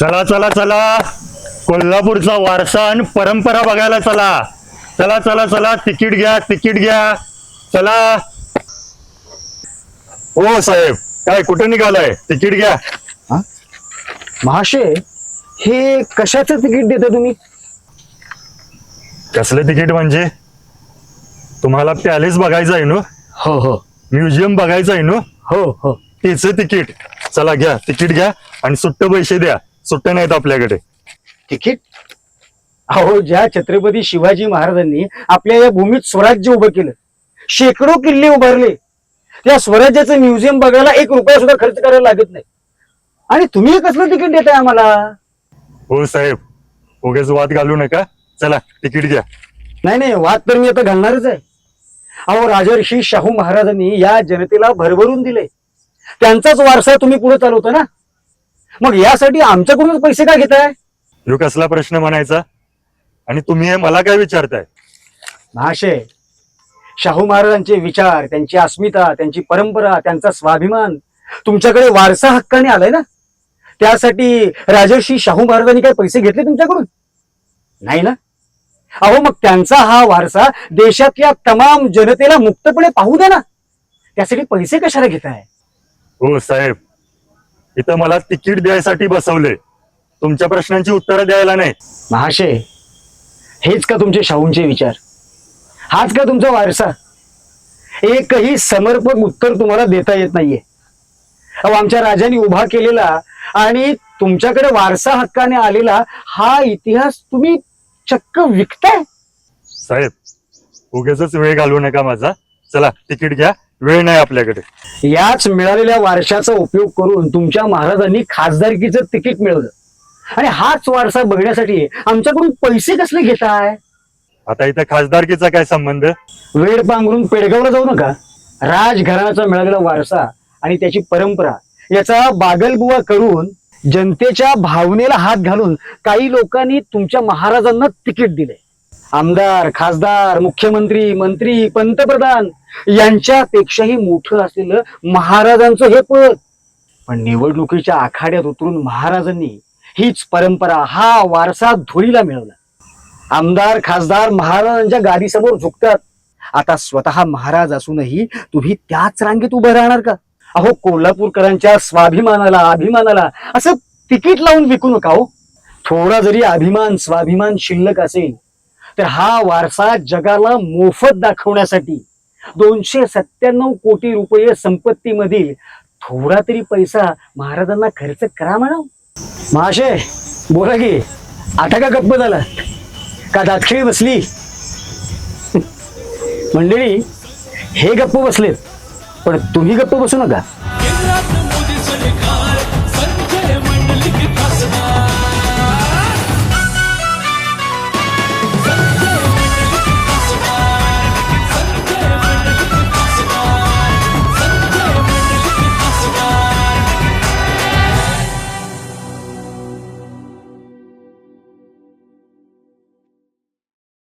चला चला चला. कोल्हापूरचा वारसा आणि परंपरा बघायला चला. चला चला चला. तिकीट घ्या तिकीट घ्या. चला. हो साहेब काय कुठे निघालाय? तिकीट घ्या. महाशय हे कशाचं तिकीट देता तुम्ही? कसलं तिकीट म्हणजे? तुम्हाला पॅलेस बघायचं आहे ना? हो हो. म्युझियम बघायचं आहे ना? हो हो. तेच तिकीट. चला घ्या. तिकीट घ्या आणि सुट्ट पैसे द्या. सुट्टे नाहीत आपल्याकडे. तिकीट? अहो ज्या छत्रपती शिवाजी महाराजांनी आपल्या या भूमीत स्वराज्य उभं केलं शेकडो किल्ले उभारले त्या स्वराज्याचं म्युझियम बघायला एक रुपया सुद्धा खर्च करायला लागत नाही. आणि तुम्ही कसलं तिकीट देताय आम्हाला? हो साहेब उगेच वाद घालू नका. चला तिकीट घ्या. नाही नाही वाद तर मी आता घालणारच आहे. अहो राजर्षी शाहू महाराजांनी या जनतेला भरभरून दिले त्यांचाच वारसा तुम्ही पुढे चालवता ना? मग यासाठी आमच्याकडूनच पैसे का घेताय? ह्यो कसला प्रश्न म्हणायचा? आणि तुम्ही हे मला काय विचारताय? महाशय शाहू महाराजांचे विचार त्यांची अस्मिता त्यांची परंपरा त्यांचा स्वाभिमान तुमच्याकडे वारसा हक्काने आलाय ना? त्यासाठी राजर्षी शाहू महाराजांनी काय पैसे घेतले तुमच्याकडून? नाही ना? अहो मग त्यांचा हा वारसा देशातल्या तमाम जनतेला मुक्तपणे पाहू द्या ना. त्यासाठी पैसे कशाला घेताय? हो साहेब. इथं मला तिकीट द्यायसाठी बसवले. तुमच्या प्रश्नांची उत्तरं द्यायला नाही महाशय हेच का तुमचे शाहूंचे विचार? हाच का तुमचा वारसा? एकही समर्पक उत्तर तुम्हाला देता येत नाहीये. अहो आमच्या राजांनी उभा केलेला आणि तुमच्याकडे वारसा हक्काने आलेला हा इतिहास तुम्ही चक्क विकताय? साहेब उगेच वेळ घालवू नका माझा. चला तिकीट घ्या. वेळ नाही आपल्याकडे. याच मिळालेल्या वारशाचा उपयोग करून तुमच्या महाराजांनी खासदारकीचं तिकीट मिळवलं. आणि हाच वारसा बघण्यासाठी आमच्याकडून पैसे कसले घेताय? आता इथं खासदारकीचा काय संबंध? वेळ पांघरून पेडगावला जाऊ नका. राजघराण्याचा मिळालेला वारसा आणि त्याची परंपरा याचा बागलबुवा करून जनतेच्या भावनेला हात घालून काही लोकांनी तुमच्या महाराजांना तिकीट दिले आमदार खासदार मुख्यमंत्री मंत्री पंतप्रधान यांच्यापेक्षाही मोठं असलेलं महाराजांचं हे पद. पण निवडणुकीच्या आखाड्यात उतरून महाराजांनी हीच परंपरा हा वारसा धुळीला मिळवला. आमदार खासदार महाराजांच्या गादीसमोर झुकतात. आता स्वतः महाराज असूनही तुम्ही त्याच रांगेत उभं राहणार का? अहो कोल्हापूरकरांच्या स्वाभिमानाला अभिमानाला असं तिकीट लावून विकू नका हो. थोडा जरी अभिमान स्वाभिमान शिल्लक असेल तर हा वारसा जगाला मोफत दाखवण्यासाठी दोनशे सत्त्याण्णव कोटी रुपये संपत्तीमधील थोडा तरी पैसा महाराजांना खर्च करा म्हणा. महाशय बोला की आता का गप्प झाला? का दाक्षिणी बसली? मंडळी हे गप्प बसलेत पण तुम्ही गप्प बसू नका.